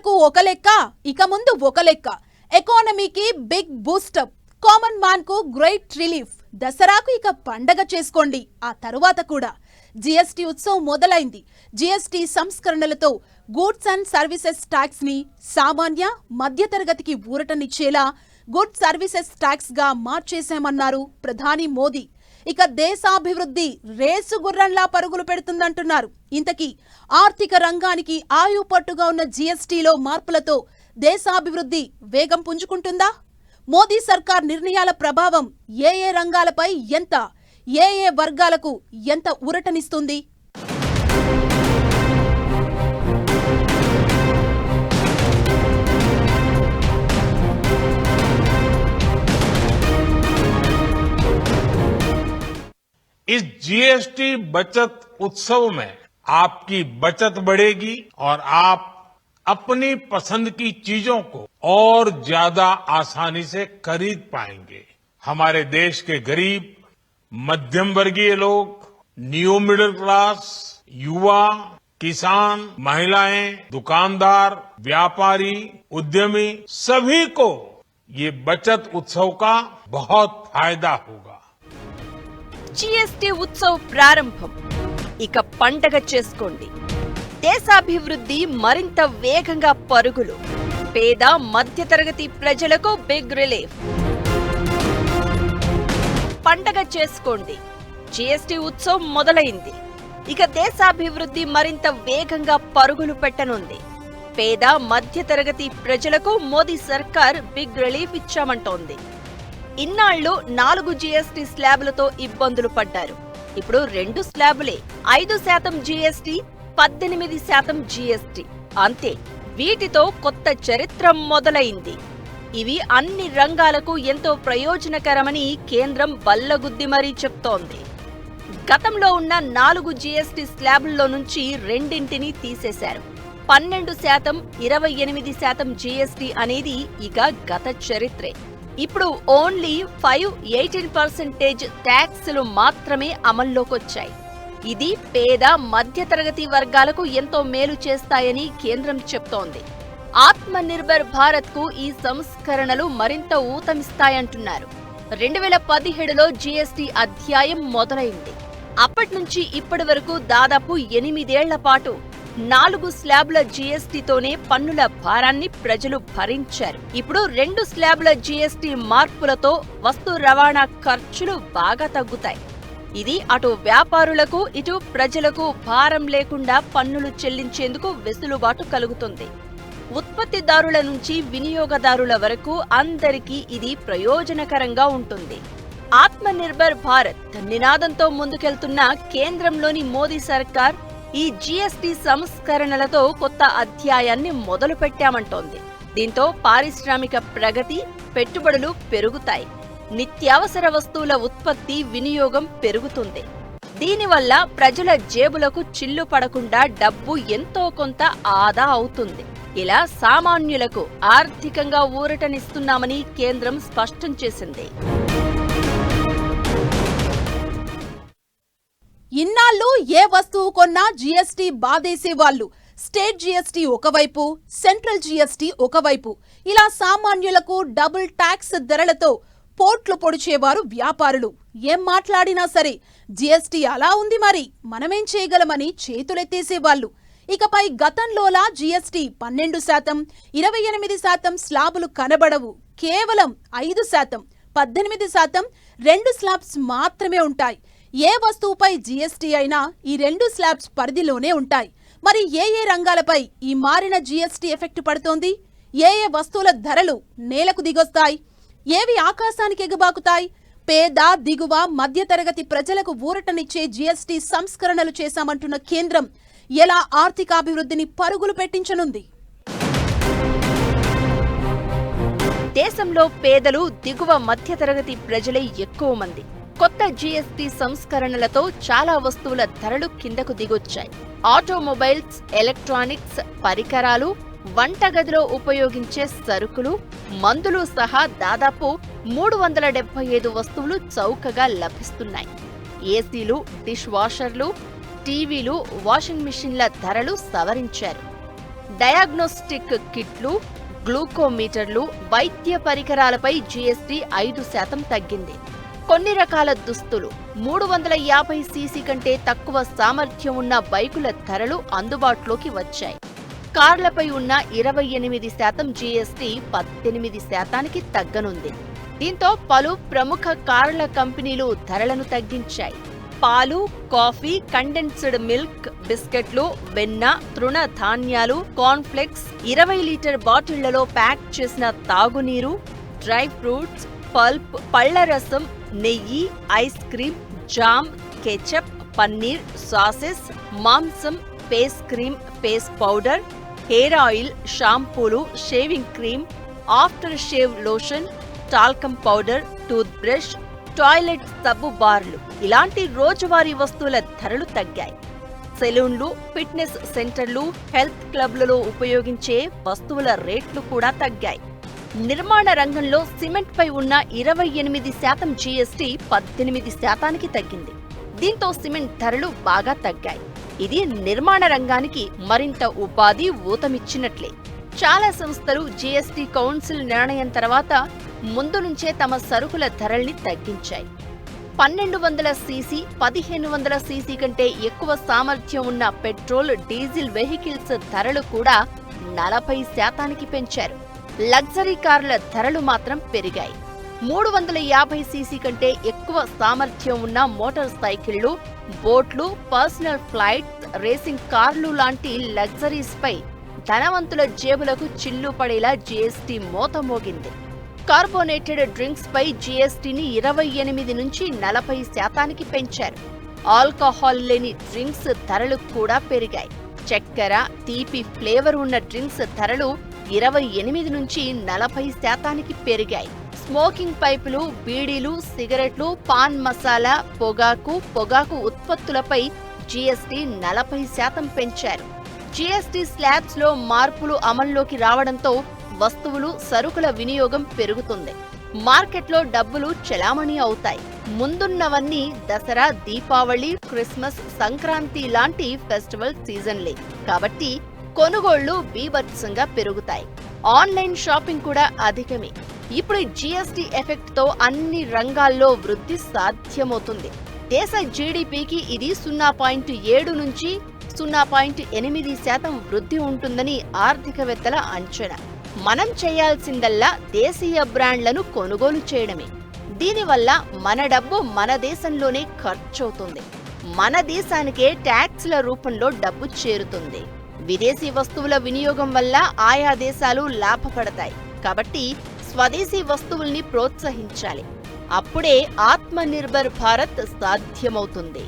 వరకు ఒక లెక్క ఇక ముందు ఒక లెక్క. ఎకానమీకి బిగ్ బూస్టప్ కామన్ మ్యాన్కు గ్రేట్ రిలీఫ్ దసరాకు ఇక పండగ చేసుకోండి ఆ తరువాత కూడా. జీఎస్టీ ఉత్సవం మొదలైంది. జీఎస్టీ సంస్కరణలతో గూడ్స్ అండ్ సర్వీసెస్ ట్యాక్స్ని సామాన్య మధ్యతరగతికి ఊరటనిచ్చేలా గుడ్ సర్వీసెస్ ట్యాక్స్గా మార్చేశామన్నారు ప్రధాని మోదీ. ఇక దేశాభివృద్ధి రేసు గుర్రంలా పరుగులు పెడుతుందంటున్నారు. ఇంతకీ ఆర్థిక రంగానికి ఆయు పట్టుగా ఉన్న జీఎస్టీలో మార్పులతో దేశాభివృద్ధి వేగం పుంజుకుంటుందా మోదీ సర్కార్ నిర్ణయాల ప్రభావం ఏ ఏ రంగాలపై ఎంత ఏ ఏ వర్గాలకు ఎంత ఊరటనిస్తుంది इस जीएसटी बचत उत्सव में आपकी बचत बढ़ेगी और आप अपनी पसंद की चीज़ों को और ज़्यादा आसानी से खरीद पाएँगे। हमारे देश के गरीब मध्यम वर्गीय लोग न्यू मिडिल क्लास युवा, किसान, महिलाएँ, दुकानदार, व्यापारी, उद्यमी, सभी को ये बचत उत्सव का बहुत फ़ायदा होगा। जीएसटी उत्सव प्रारंभ। ఇక పండగ చేసుకోండి. దేశాభివృద్ధి మరింత వేగంగా పరుగులు. పేద మధ్యతరగతి ప్రజలకు బిగ్ రిలీఫ్ పండగ చేసుకోండి. జీఎస్టీ ఉత్సవం మొదలైంది. ఇక దేశాభివృద్ధి మరింత వేగంగా పరుగులు పెట్టనుంది. పేద మధ్యతరగతి ప్రజలకు మోదీ సర్కార్ బిగ్ రిలీఫ్ ఇచ్చామంటోంది. ఇన్నాళ్ళు నాలుగు జీఎస్టీ స్లాబులతో ఇబ్బందులు పడ్డారు. ఇప్పుడు రెండు స్లాబులే. ఐదు శాతం జీఎస్టీ పద్దెనిమిది శాతం జీఎస్టీ అంతే వీటితో కొత్త చరిత్ర మొదలైంది. ఇవి అన్ని రంగాలకు ఎంతో ప్రయోజనకరమని కేంద్రం బల్లగుద్ది మరీ చెప్తోంది. గతంలో ఉన్న నాలుగు జీఎస్టీ స్లాబుల్లో నుంచి రెండింటిని తీసేశారు. పన్నెండు శాతం ఇరవై ఎనిమిది శాతం జీఎస్టీ అనేది ఇక గత చరిత్రే. ఇప్పుడు ఓన్లీ ఫైవ్ ఎయిటీన్ పర్సెంటేజ్ ట్యాక్స్లు మాత్రమే అమల్లోకొచ్చాయి. ఇది పేద మధ్యతరగతి వర్గాలకు ఎంతో మేలు చేస్తాయని కేంద్రం చెప్తోంది. ఆత్మ నిర్భర్ భారత్కు ఈ సంస్కరణలు మరింత ఊతమిస్తాయంటున్నారు. రెండు వేల పదిహేడులో జీఎస్టీ అధ్యాయం మొదలైంది. అప్పటి నుంచి ఇప్పటి వరకు దాదాపు ఎనిమిదేళ్ళ పాటు నాలుగు స్లాబ్ల జీఎస్టీతోనే పన్నుల భారాన్ని ప్రజలు భరించారు. ఇప్పుడు రెండు స్లాబ్ల జీఎస్టీ మార్పులతో వస్తు రవాణా ఖర్చులు బాగా తగ్గుతాయి. ఇది అటు వ్యాపారులకు ఇటు ప్రజలకు భారం లేకుండా పన్నులు చెల్లించేందుకు వెసులుబాటు కలుగుతుంది. ఉత్పత్తిదారుల నుంచి వినియోగదారుల వరకు అందరికీ ఇది ప్రయోజనకరంగా ఉంటుంది. ఆత్మ నిర్భర్ భారత్ నినాదంతో ముందుకెళ్తున్న కేంద్రంలోని మోదీ సర్కార్ ఈ జీఎస్టీ సంస్కరణలతో కొత్త అధ్యాయాన్ని మొదలు పెట్టామంటోంది దీంతో పారిశ్రామిక ప్రగతి పెట్టుబడులు పెరుగుతాయి. నిత్యావసర వస్తువుల ఉత్పత్తి వినియోగం పెరుగుతుంది. దీనివల్ల ప్రజల జేబులకు చిల్లు పడకుండా డబ్బు ఎంతో కొంత ఆదా అవుతుంది. ఇలా సామాన్యులకు ఆర్థికంగా ఊరటనిస్తున్నామని కేంద్రం స్పష్టం చేసింది. ఏ వస్తువు కొన్నా జీఎస్టీ బాధేసే వాళ్ళు. స్టేట్ జీఎస్టీ ఒకవైపు సెంట్రల్ జీఎస్టీ ఒకవైపు. ఇలా సామాన్యులకు డబుల్ ట్యాక్స్ ధరలతో పోట్లు పొడిచేవారు వ్యాపారులు. ఏం మాట్లాడినా సరే జీఎస్టీ అలా ఉంది మరి. మనమేం చేయగలమని చేతులెత్తేసేవాళ్ళు ఇకపై గతంలోలా జీఎస్టీ పన్నెండు శాతం ఇరవై ఎనిమిది శాతం స్లాబులు కనబడవు. కేవలం ఐదు శాతం పద్దెనిమిది శాతం రెండు స్లాబ్స్ మాత్రమే ఉంటాయి. ఏ వస్తువుపై జీఎస్టీ అయినా ఈ రెండు స్లాబ్స్ పరిధిలోనే ఉంటాయి. మరి ఏ ఏ రంగాలపై ఈ మారిన జీఎస్టీ ఎఫెక్ట్ పడుతోంది? ఏ ఏ వస్తువుల ధరలు నేలకు దిగొస్తాయి? ఏవి ఆకాశానికి ఎగుబాకుతాయి? పేద దిగువ మధ్యతరగతి ప్రజలకు ఊరటనిచ్చే జీఎస్టీ సంస్కరణలు చేశామంటున్న కేంద్రం ఎలా ఆర్థికాభివృద్ధిని పరుగులు పెట్టించనుంది? దేశంలో పేదలు దిగువ మధ్యతరగతి ప్రజలే ఎక్కువ మంది. కొత్త జీఎస్టీ సంస్కరణలతో చాలా వస్తువుల ధరలు కిందకు దిగొచ్చాయి. ఆటోమొబైల్స్ ఎలక్ట్రానిక్స్ పరికరాలు వంటగదిలో ఉపయోగించే సరుకులు మందులు సహా దాదాపు మూడు వందల డెబ్బై ఐదు వస్తువులు చౌకగా లభిస్తున్నాయి. ఏసీలు డిష్ వాషర్లు టీవీలు వాషింగ్ మిషన్ల ధరలు సవరించారు. డయాగ్నోస్టిక్ కిట్లు గ్లూకోమీటర్లు వైద్య పరికరాలపై జీఎస్టీ ఐదు శాతం తగ్గింది. కొన్ని రకాల దుస్తులు. మూడు వందల యాభై సీసీ కంటే తక్కువ సామర్థ్యం ఉన్న బైకుల ధరలు అందుబాటులోకి వచ్చాయి. కార్లపై ఉన్న ఇరవై ఎనిమిది శాతం జీఎస్టీ పద్దెనిమిది శాతానికి తగ్గనుంది. దీంతో పలు ప్రముఖ కార్ల కంపెనీలు ధరలను తగ్గించాయి. పాలు కాఫీ కండెన్స్డ్ మిల్క్ బిస్కెట్లు వెన్న తృణ ధాన్యాలు కార్న్ఫ్లెక్స్ ఇరవై లీటర్ బాటిళ్ళలో ప్యాక్ చేసిన తాగునీరు డ్రై ఫ్రూట్స్ పల్ప్ పళ్ళ రసం నెయ్యి ice cream jam ketchup paneer sauces మాంసం face cream face powder hair oil షాంపూలు shaving cream after shave lotion talcum powder tooth brush toilet సబ్బు బార్లు. ఇలాంటి రోజువారీ వస్తువుల ధరలు తగ్గాయి. సెలూన్లు ఫిట్నెస్ సెంటర్లు హెల్త్ క్లబ్లలో ఉపయోగించే వస్తువుల రేట్లు కూడా తగ్గాయి. నిర్మాణ రంగంలో సిమెంట్ పై ఉన్న ఇరవై ఎనిమిది శాతం జీఎస్టీ పద్దెనిమిది శాతానికి తగ్గింది. దీంతో సిమెంట్ ధరలు బాగా తగ్గాయి. ఇది నిర్మాణ రంగానికి మరింత ఉపాధి ఊతమిచ్చినట్లే. చాలా సంస్థలు జీఎస్టీ కౌన్సిల్ నిర్ణయం తర్వాత ముందు నుంచే తమ సరుకుల ధరల్ని తగ్గించాయి. పన్నెండు వందల సీసీ పదిహేను వందల సీసీ కంటే ఎక్కువ సామర్థ్యం ఉన్న పెట్రోల్ డీజిల్ వెహికల్స్ ధరలు కూడా నలభై శాతానికి పెంచారు. లగ్జరీ కార్ల ధరలు మాత్రం పెరిగాయి. మూడు వందల యాభై సీసీ కంటే ఎక్కువ సామర్థ్యం ఉన్న మోటార్ సైకిళ్ళు బోట్లు పర్సనల్ ఫ్లైట్ రేసింగ్ కార్లు లాంటి లగ్జరీస్ పై ధనవంతుల జేబులకు చిల్లు పడేలా జీఎస్టీ మోత మోగింది కార్బోనేటెడ్ డ్రింక్స్ పై జీఎస్టీని ఇరవై ఎనిమిది నుంచి నలభై శాతానికి పెంచారు. ఆల్కహాల్ లేని డ్రింక్స్ ధరలు కూడా పెరిగాయి. చక్కెర తీపి ఫ్లేవర్ ఉన్న డ్రింక్స్ ధరలు ఇరవై ఎనిమిది నుంచి నలభై శాతానికి పెరిగాయి. స్మోకింగ్ పైపులు బీడీలు సిగరెట్లు పాన్ మసాలా పొగాకు పొగాకు ఉత్పత్తులపై జీఎస్టీ నలభై శాతం పెంచారు. జీఎస్టీ స్లాబ్స్లో మార్పులు అమల్లోకి రావడంతో వస్తువులు సరుకుల వినియోగం పెరుగుతుంది. మార్కెట్లో డబ్బులు చెలామణి అవుతాయి. ముందున్నవన్నీ దసరా దీపావళి క్రిస్మస్ సంక్రాంతి లాంటి ఫెస్టివల్ సీజన్లే. కాబట్టి కొనుగోళ్ళు బీభత్సంగా పెరుగుతాయి. ఆన్లైన్ షాపింగ్ కూడా అధికమే. ఇప్పుడు జీఎస్టీ ఎఫెక్ట్తో అన్ని రంగాల్లో వృద్ధి సాధ్యమవుతుంది. దేశ జీడిపికి ఇది సున్నా పాయింట్ ఏడు నుంచి సున్నా పాయింట్ ఎనిమిది శాతం వృద్ధి ఉంటుందని ఆర్థికవేత్తల అంచనా. మనం చేయాల్సిందల్లా దేశీయ బ్రాండ్లను కొనుగోలు చేయడమే. దీనివల్ల మన డబ్బు మన దేశంలోనే ఖర్చవుతుంది. మన దేశానికే ట్యాక్స్ల రూపంలో డబ్బు చేరుతుంది. విదేశీ వస్తువుల వినియోగం వల్ల ఆయా దేశాలు లాభపడతాయి. కాబట్టి స్వదేశీ వస్తువుల్ని ప్రోత్సహించాలి. అప్పుడే ఆత్మనిర్భర్ భారత్ సాధ్యమవుతుంది.